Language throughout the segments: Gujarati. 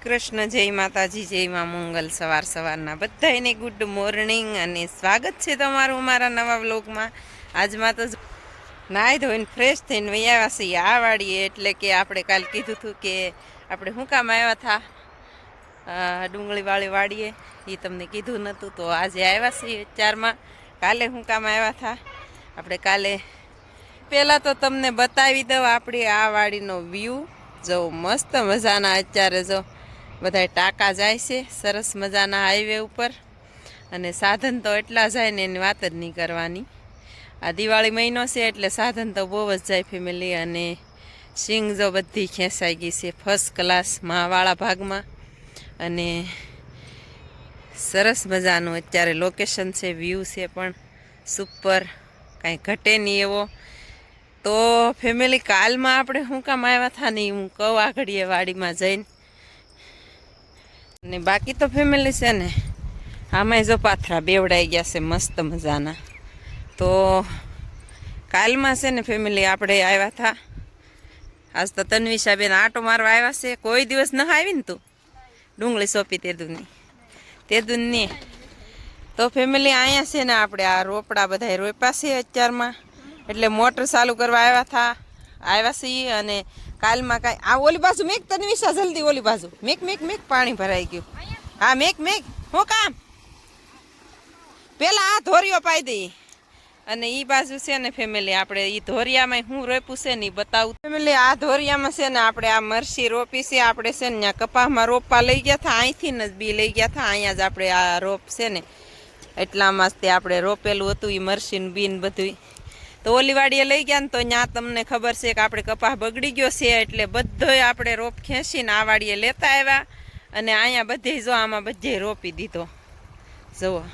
કૃષ્ણ જય માતાજી, જય માં મંગલ સવાર સવારના બધાને ગુડ મોર્નિંગ અને સ્વાગત છે તમારું અમારા નવા વ્લોગમાં આજમાં તો નાહી ધોઈને ફ્રેશ થઈને વૈયા છીએ આ વાળીએ એટલે કે આપણે કાલ કીધું હતું કે આપણે શું કામ આવ્યા હતા ડુંગળીવાળી વાળીએ એ તમને કીધું નહોતું તો આજે આવ્યા છીએ ચારમાં કાલે શું કામ આવ્યા હતા આપણે કાલે પહેલાં તો તમને બતાવી દઉં આપણી આ વાડીનો વ્યૂ જો મસ્ત મજાના અત્યારે જો બધા ટાંકા જાય છે, સરસ મજાના હાઈવે ઉપર. અને સાધન તો એટલા જાય ને એની વાત જ નહીં કરવાની. આ દિવાળી મહિનો છે એટલે સાધન તો બહુ જ જાય ફેમિલી અને સિંગ જો બધી ખેંચાઈ ગઈ છે ફર્સ્ટ ક્લાસ માવાળા ભાગમાં. અને સરસ મજાનું અત્યારે લોકેશન છે વ્યૂ છે પણ સુપર કાંઈ ઘટે નહીં એવો. તો ફેમિલી કાલમાં આપણે શું કામ આવ્યા હતા નહીં હું કહું આ ઘડીએ વાડીમાં જઈને. ને બાકી તો ફેમિલી છે ને, આમાંય જો પાથરા બેવડાઈ ગયા છે મસ્ત મજાના. તો કાલમાં છે ને ફેમિલી આપણે આવ્યા હતા આજ તો તન્વિષાબેન આટો મારવા આવ્યા છે. કોઈ દિવસ ન આવી ને તું. ડુંગળી સોંપી તેદુની. તે દૂધની તો ફેમિલી અહીંયા છે ને આપણે આ રોપડા બધા રોપ્યા છે અત્યારમાં. એટલે મોટર ચાલુ કરવા આવ્યા હતા આવ્યા છીએ અને કાલમાં કાંઈ આ ઓલી બાજુ મેક તને વિશા જલ્દી ઓલી બાજુ. મેક મેક મેક પાણી ભરાઈ ગયું. હા મેક મેક હું કામ? પેલા આ ધોરીઓ પાઈ દઈ અને એ બાજુ છે ને ફેમિલી આપણે એ ધોરિયામાં હું રોપ્યું છે ને બતાવું. ફેમિલી આ ધોરિયામાં છે ને આપણે આ મરસી રોપી છે, આપણે છે ને ત્યાં કપાસમાં રોપવા લઈ ગયા હતા અહીંથી ને બી લઈ ગયા હતા અહીંયા જ આપણે આ રોપ છે ને, એટલામાં જ તે આપણે રોપેલું હતું એ મરસીનું બીન બધું તો ઓલી વાડીએ લઈ ગયા ને તો ત્યાં તમને ખબર છે કે આપણે કપાસ બગડી ગયો છે એટલે બધોય આપણે રોપ ખેંચીને આ વાડીએ લેતા આવ્યા. અને અહીંયા બધે જો આમાં બધે રોપી દીધો. જુઓ.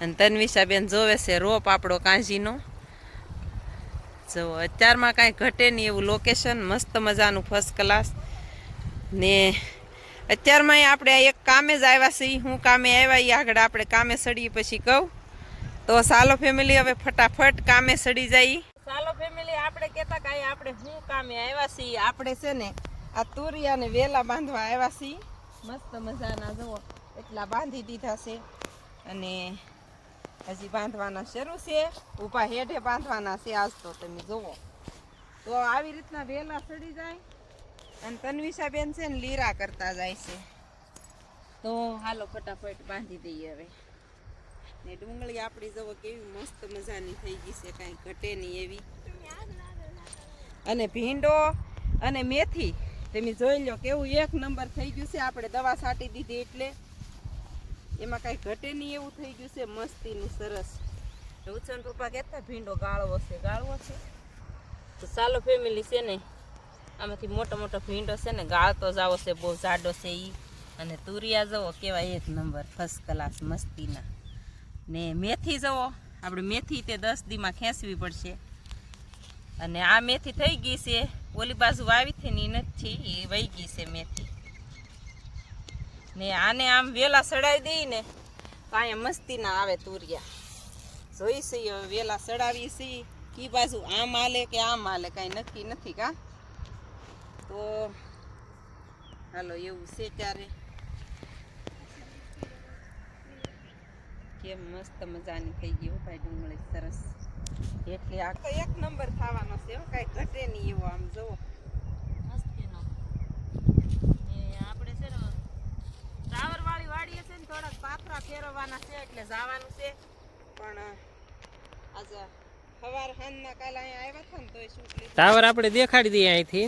અને તન્વિષાબેન જોવે છે રોપ આપણો કાંજીનો. જુઓ, અત્યારમાં કાંઈ ઘટે નહીં એવું લોકેશન મસ્ત મજાનું ફર્સ્ટ ક્લાસ ને અત્યારમાં આપણે એક કામે જ આવ્યા છીએ. હું કામે આવ્યા એ આગળ આપણે કામે સડીએ પછી કહું. તો સાલો ફેમિલી હવે ફટાફટ કામે સડી જાય. સાલો ફેમિલી આપણે કહેતા કાંઈ આપણે હું કામે આવ્યા છીએ? આપણે છે ને આ તુરિયાને વેલા બાંધવા આવ્યા છીએ. મસ્ત મજાના, જુઓ, એટલા બાંધી દીધા છે. અને હજી બાંધવાના શરૂ છે. ઊભા હેઠે બાંધવાના છે આજ તો તમે જુઓ. તો આવી રીતના વેલા સડી જાય અને તન્વિષાબેન છે ને લીરા કરતા જાય છે. તો હાલો ફટાફટ બાંધી દઈએ હવે. ને ડુંગળી આપણી જવો કેવી મસ્ત મજાની થઈ ગઈ છે, કાંઈ ઘટે નહીં એવી. અને ભીંડો અને મેથી, તમે જોઈ લો કેવું એક નંબર થઈ ગયું છે, આપણે દવા છાંટી દીધી એટલે. એમાં કાંઈ ઘટે નહીં એવું થઈ ગયું છે, મસ્તીનું સરસ. ઉછન પપ્પા કહેતા, ભીંડો ગાળવો છે ગાળવો છે. તો ચાલો ફેમિલી છે ને, આમાંથી મોટો મોટો ભીંડો છે ને ગાળતો જાવો છે, બહુ જાડો છે એ અને તુરિયા જવો કેવા એક નંબર ફર્સ્ટ ક્લાસ મસ્તીના. ને મેથી જવો આપણે મેથી તે દસ દીમાં ખેંચવી પડશે. અને આ મેથી થઈ ગઈ છે, ઓલી બાજુ વાવી હતી ને નથી એ વહી ગઈ છે મેથી. ને આને આમ વેલા સડાવી દઈએ ને તો અહીંયા મસ્તી ના આવે તુરિયા. જોઈ છીએ હવે વેલા સડાવી છીએ એ બાજુ આમ હાલે કે આમ હાલે, કાંઈ નક્કી નથી કા? તો હાલો, એવું છે ત્યારે. કેમ મસ્ત મજાની થઈ ગઈ હો ભાઈ ડુંગળી સરસ. એટલે આ તો એક નંબર થવાનો છે હો કાંઈ ઘટે નહીં એવો આમ જુઓ. આપણે છે ને ટાવરવાળી વાડીએ છે ને થોડાક પાથરા ફેરવવાના છે એટલે જવાનું છે. પણ આજે સવાર સાંજના કાલે અહીંયા આવ્યા હતા ને તોય શું ટાવર આપણે દેખાડી દઈએ અહીંથી.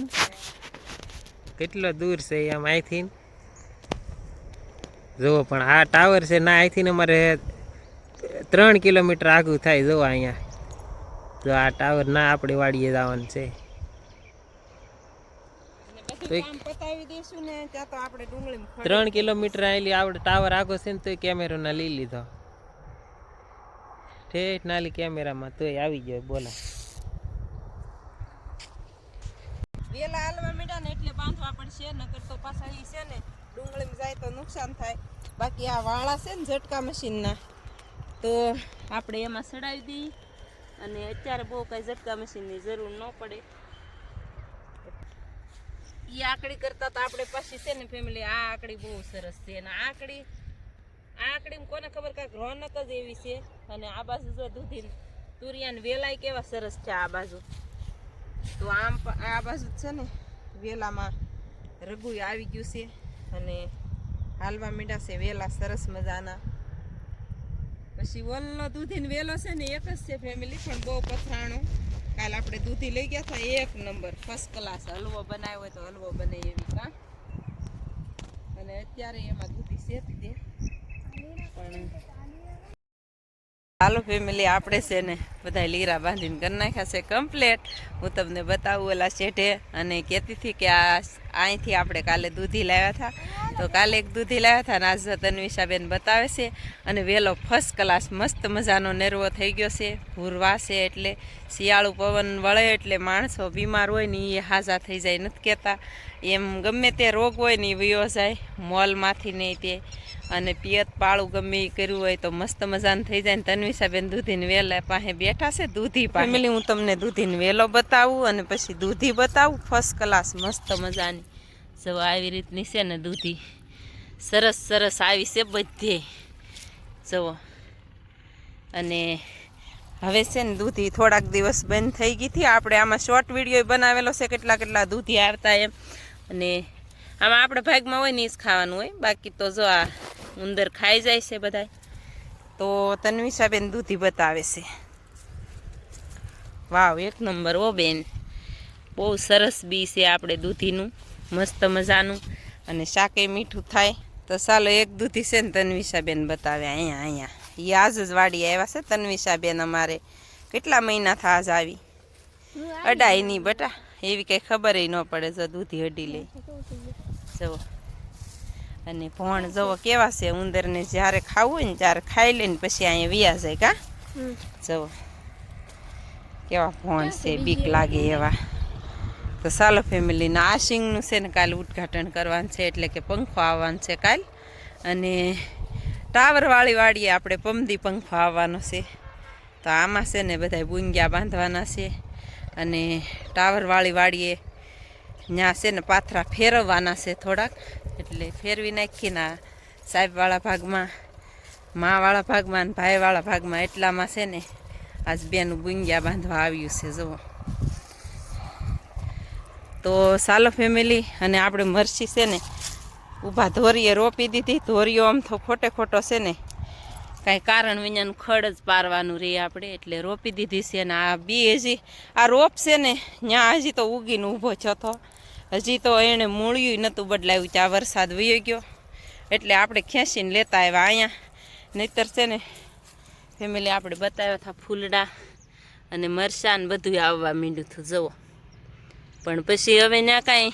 કેટલો દૂર છે આમ અહીંથી. જુઓ પણ આ ટાવર છે ના અહીંથી અમારે ત્રણ કિલોમીટર આગું થાય જો અહીંયા. જો આ ટાવર ના આપણે વાડીએ જવાનું છે. ત્રણ કિલોમીટર આવેલી આપણે ટાવર આગો છે ને તો કેમેરો ના લઈ લીધો. ઠેઠ નાલી કેમેરામાં તોય આવી ગયો બોલા. વેલા હાલવા માંડ્યા ને એટલે બાંધવા પડશે નકર તો પાછા છે ને ડુંગળીમાં જાય તો નુકસાન થાય. બાકી આ વાળા છે ને ઝટકા મશીનના. તો આપણે એમાં સડાવી દઈએ અને અત્યારે બહુ કાંઈ ઝટકા મશીનની જરૂર ન પડે. એ આકડી કરતાં તો આપણે પાછી છે ને ફેમિલી આ આકડી બહુ સરસ છે. અને આકડી આ આકડી કોને ખબર કાંઈક રોનક જ એવી છે. અને આ બાજુ જો દૂધી તુરિયાન વેલાય કેવા સરસ છે આ બાજુ. તો આમ આ બાજુ છે ને વેલામાં રઘુ આવી ગયું છે. અને હાલવા મીંડા છે વેલા સરસ મજાના. પછી વલ્લો દૂધીને વેલો છે ને એક જ છે ફેમિલી પણ બહુ પથરાણો. કાલ આપણે દૂધી લઈ ગયા હતા, એક નંબર ફર્સ્ટ ક્લાસ હલવો બનાવ્યો હોય તો હલવો બને એવી કા અને અત્યારે એમાં દૂધી શેતી દે. પણ હાલો ફેમિલી આપણે છે ને બધા લીરા બાંધીને કરી નાખ્યા છે કમ્પ્લેટ હું તમને બતાવું ઓલા શેઠે અને કહેતી હતી કે આ અહીંથી આપણે કાલે દૂધી લાવ્યા હતા. તો કાલે એક દૂધી લાવ્યા હતા અને આજ તન્વિષાબેન બતાવે છે અને વહેલો ફર્સ્ટ ક્લાસ મસ્ત મજાનો નેરવો થઈ ગયો છે. ભૂરવા છે એટલે, શિયાળું પવન વળે એટલે માણસો બીમાર હોય ને એ હાજા થઈ જાય, નથી કહેતા. એમ ગમે તે રોગ હોય ને એ વયો જાય, મોલમાંથી નહીં તે અને પિયત પાળું ગમે એ કર્યું હોય તો મસ્ત મજાનું થઈ જાય ને તન્વિષાબેન દૂધીને વેલા પાસે બેઠા છે દૂધી ફેમિલી હું તમને દૂધીને વેલો બતાવું અને પછી દૂધી બતાવું. ફર્સ્ટ ક્લાસ મસ્ત મજાની. જો આવી રીતની છે ને દૂધી. સરસ સરસ આવી છે બધે. જુઓ અને હવે છે ને દૂધી થોડાક દિવસ બંધ થઈ ગઈ હતી. આપણે આમાં શોર્ટ વીડિયો બનાવેલો છે કેટલા કેટલા દૂધી આવતા એમ. અને આમાં આપણે ભાગમાં હોય ને જ ખાવાનું હોય. બાકી તો જો આ ઉંદર ખાઈ જાય છે બધા તો તન્વિષાબેન દૂધી બતાવે છે. વાવ, એક નંબર ઓ બેન. બહુ સરસ બી છે આપણે દૂધીનું, મસ્ત મજાનું. અને શાકે મીઠું થાય. તો ચાલો એક દૂધી છે ને તન્વિષાબેન બતાવે અહીંયા અહીંયા. એ આજ જ વાડી આવ્યા છે તન્વિષાબેન અમારે. કેટલા મહિના થા આજ આવી? અડાઈ નહીં બટા. એવી કંઈ ખબર ન પડે જો દૂધી અડી લે જુઓ. અને ભણ જવો કેવા છે ઉંદરને જ્યારે ખાવું હોય ને ત્યારે ખાઈ લે ને પછી અહીંયા વ્યા જાય કા? જવો. કેવા ભણ છે બીક લાગે એવા? તો ચાલો ફેમિલીના આ સિંગનું છે ને કાલ ઉદ્ઘાટન કરવાનું છે એટલે કે પંખો આવવાનો છે કાલ. અને ટાવરવાળી વાડીએ આપણે પમદી પંખો આવવાનો છે. તો આમાં છે ને બધા બુંગિયા બાંધવાના છે. અને ટાવરવાળી વાડીએ ત્યાં છે ને પાથરા ફેરવવાના છે થોડાક. એટલે ફેરવી નાખીને આ સાહેબવાળા ભાગમાં, માવાળા ભાગમાં અને ભાઈવાળા ભાગમાં એટલામાં છે ને આજ બેનું બુંગિયા બાંધવા આવ્યું છે, જુઓ. તો સાલો ફેમિલી, અને આપણે મરસી છે ને ઊભા ધોરીએ રોપી દીધી. ધોરીઓ આમ તો ખોટે ખોટો છે ને કાંઈ કારણ વિનાનું ખડ જ પારવાનું રહે આપણે, એટલે રોપી દીધી છે ને આ બી હજી, આ રોપ છે ને ત્યાં હજી તો ઉગીને ઊભો થતો હજી તો એણે મૂળ્યું નહોતું બદલાયું ત્યાં વરસાદ વયો ગયો. એટલે આપણે ખેંચીને લેતા આવ્યા અહીંયા. નહીતર છે ને, ફેમિલી આપણે બતાવ્યા હતા ફૂલડા અને મરચાં ને બધું આવવા માંડ્યું હતું, જુઓ. પણ પછી હવે ત્યાં કાંઈ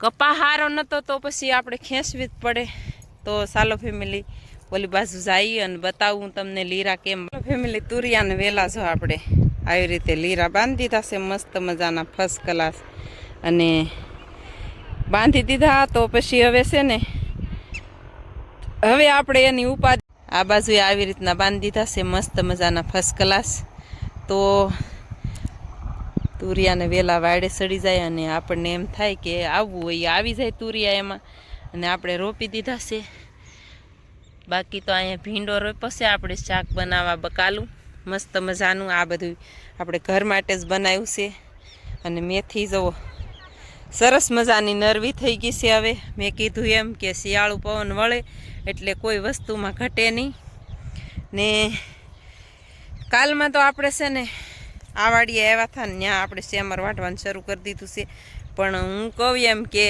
કપા હારો નહોતો તો પછી આપણે ખેંચવી જ પડે. તો સાલો ફેમિલી, ઓલી બાજુ જઈએ અને બતાવું તમને લીરા કેમ. ફેમિલી, તુરિયાને વેલા જો આપણે આવી રીતે લીરા બાંધી દીધા છે, મસ્ત મજાના ફર્સ્ટ ક્લાસ અને બાંધી દીધા તો પછી હવે છે ને, હવે આપણે એની ઉપાધિ આ બાજુએ આવી રીતના બાંધી દીધા છે, મસ્ત મજાના ફર્સ્ટ ક્લાસ તો તુરિયાને વેલા વાડે સડી જાય અને આપણને એમ થાય કે આવવું હોય, આવી જાય તુરિયા એમાં. અને આપણે રોપી દીધા છે. બાકી તો અહીંયા ભીંડો રોપશે આપણે શાક બનાવવા બકાલું. મસ્ત મજાનું આ બધું આપણે ઘર માટે જ બનાવ્યું છે. અને મેથી જવો સરસ મજાની નરવી થઈ ગઈ છે હવે. મેં કીધું એમ કે શિયાળું પવન વળે એટલે કોઈ વસ્તુમાં ઘટે નહીં. ને કાલમાં તો આપણે છે ને આ વાડીએ આવ્યા હતા ને ત્યાં આપણે સેમર વાટવાનું શરૂ કરી દીધું છે. પણ હું કહું એમ કે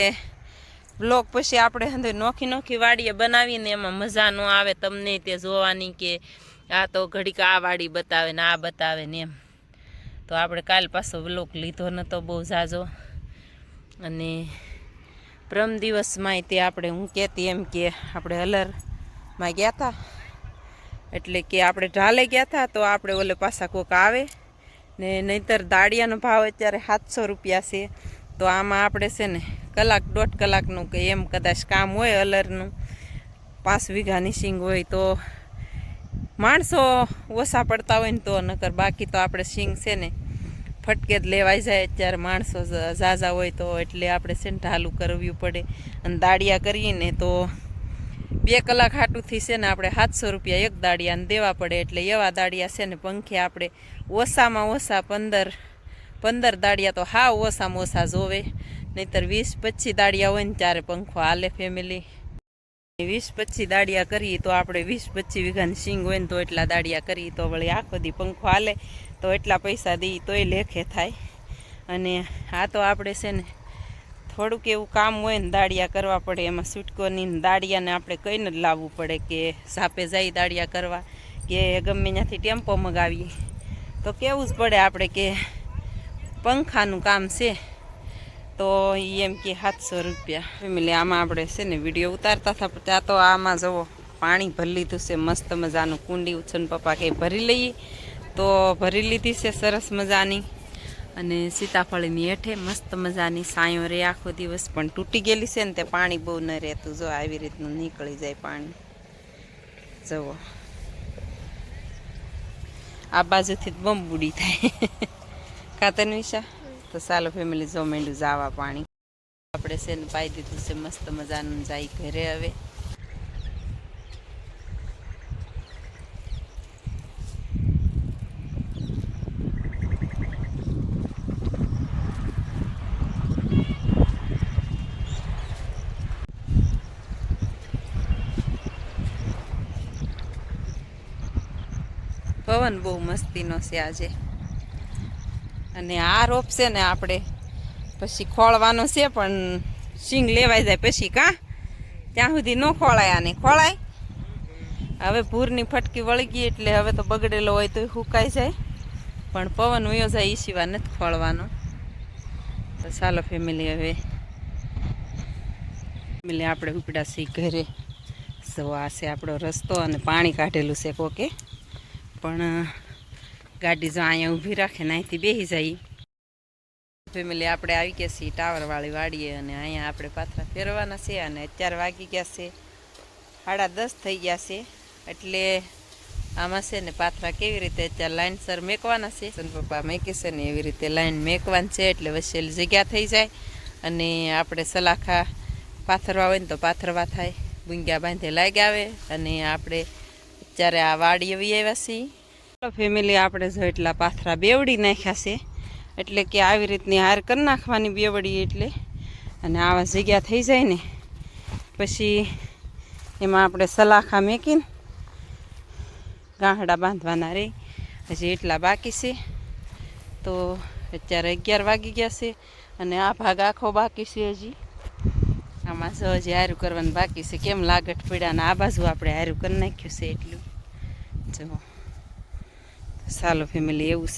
બ્લોક પછી આપણે હંધે નોખી નોખી વાડીએ બનાવીને એમાં મજા ન આવે તમને તે જોવાની કે આ તો ઘડીક આ વાડી બતાવે ને આ બતાવે ને એમ. તો આપણે કાલ પાછો બ્લોક લીધો નહોતો બહુ ઝાઝો અને પ્રમ દિવસમાંય તે આપણે હું કહેતી એમ કે આપણે હલરમાં ગયા હતા એટલે કે આપણે ઢાલે ગયા હતા તો આપણે ઓલે પાછા કોક આવે. ને નહીતર દાળિયાનો ભાવ અત્યારે સાતસો રૂપિયા છે. તો આમાં આપણે છે ને કલાક દોઢ કલાકનું કે એમ કદાચ કામ હોય અલરનું. પાંચ વીઘાની સિંગ હોય તો માણસો ઓછા પડતા હોય ને તો, નકર બાકી તો આપણે સિંગ છે ને ફટકે જ લેવાઈ જાય. અત્યારે માણસો ઝાઝા હોય તો એટલે આપણે ને ઢાલું કરવું પડે. અને દાડિયા કરીએને તો બે કલાક હાટુથી છે ને આપણે સાતસો રૂપિયા એક દાડિયાને દેવા પડે. એટલે એવા દાડિયા છે ને પંખે આપણે ઓછામાં ઓછા પંદર પંદર દાડિયા તો હા ઓછામાં ઓછા જોવે. નહીતર વીસ પચીસ દાડિયા હોય ને ત્યારે પંખો હાલે ફેમિલી વીસ પચીસ દાડિયા કરીએ તો આપણે વીસ પચીસ વીઘાની સિંગ હોય ને તો એટલા દાડિયા કરીએ તો વળી આખો દી પંખો હાલે. તો એટલા પૈસા દઈ તોય લેખે થાય. અને આ તો આપણે છે ને થોડુંક એવું કામ હોય ને દાળિયા કરવા પડે, એમાં છૂટકોની દાળિયાને આપણે કહીને જ લાવવું પડે કે સાપે જાય દાળિયા કરવા, કે ગમે ત્યાંથી ટેમ્પો મગાવીએ. તો કેવું જ પડે આપણે કે પંખાનું કામ છે, તો એમ કે સાતસો રૂપિયા. ફેમિલી આમાં આપણે છે ને વીડિયો ઉતારતા હતા ત્યાં તો આમાં જવો પાણી ભરી લીધું છે, મસ્ત મજાનું કુંડી ઉછન પપ્પા કંઈ ભરી લઈએ તો ભરી લીધી છે સરસ મજાની. અને સીતાફળની હેઠે મસ્ત મજાની સાયો રે આખો દિવસ પણ તૂટી ગયેલી છે ને તે પાણી બહુ ન રહેતું જો આવી રીતનું નીકળી જાય પાણી. જવો આ બાજુથી જ બમ બુડી થાય. કાતન વિશા તો ચાલો ફેમિલી જો મેંડું જાવા પાણી. આપણે છે ને પાઈ દીધું છે મસ્ત મજાનું જાય ઘરે હવે. પવન બહુ મસ્તીનો છે આજે. અને આ રોપ છે ને આપણે પછી ખોળવાનો છે, પણ સિંગ લેવાઈ જાય પછી કા? ત્યાં સુધી ન ખોળાય આને. ખોળાય? હવે ભૂરની ફટકી વળી એટલે હવે તો બગડેલો હોય તો સુકાઈ જાય. પણ પવન ઉયો જાય એ સિવાય નથી ખોળવાનો. તો ચાલો ફેમિલી હવે. ફેમિલી આપણે ઉપડ્યા છીએ ઘરે. જો આ છે આપણો રસ્તો અને પાણી કાઢેલું છે કોકે. પણ ગાડી જો અહીંયા ઊભી રાખે ને અહીંથી બેસી જાય. ફેમિલી આપણે આવી ગયા છીએ ટાવરવાળી વાડીએ અને અહીંયા આપણે પાથરા ફેરવાના છે અને અત્યારે વાગી ગયા છે સાડા દસ થઈ ગયા છે. એટલે આમાં છે ને પાથરા કેવી રીતે અત્યારે લાઇનસર મેકવાના છે. પપ્પા મેકે છે ને એવી રીતે લાઈન મેકવાની છે એટલે વસેલી જગ્યા થઈ જાય. અને આપણે સલાખા પાથરવા હોય ને તો પાથરવા થાય. ભૂંગ્યા બાંધે લાગ્યા આવે અને આપણે અત્યારે આ વાડી આવી આવ્યા છીએ. ફેમિલી આપણે જો એટલા પાથરા બેવડી નાખ્યા છે. એટલે કે આવી રીતની હાર કરી નાખવાની બેવડી એટલે. અને આવા જગ્યા થઈ જાય ને. પછી એમાં આપણે સલાખા મેકીને ગાંહડા બાંધવાના રહી હજી એટલા બાકી છે. તો અત્યારે અગિયાર વાગી ગયા છે અને આ ભાગ આખો બાકી છે હજી. આમાં જો હજી હારું કરવાનું બાકી છે. કેમ લાગટ પડ્યા ને આ બાજુ આપણે હારું કરી નાખ્યું છે એટલું. જો ચાલો ફેમિલી એવું છે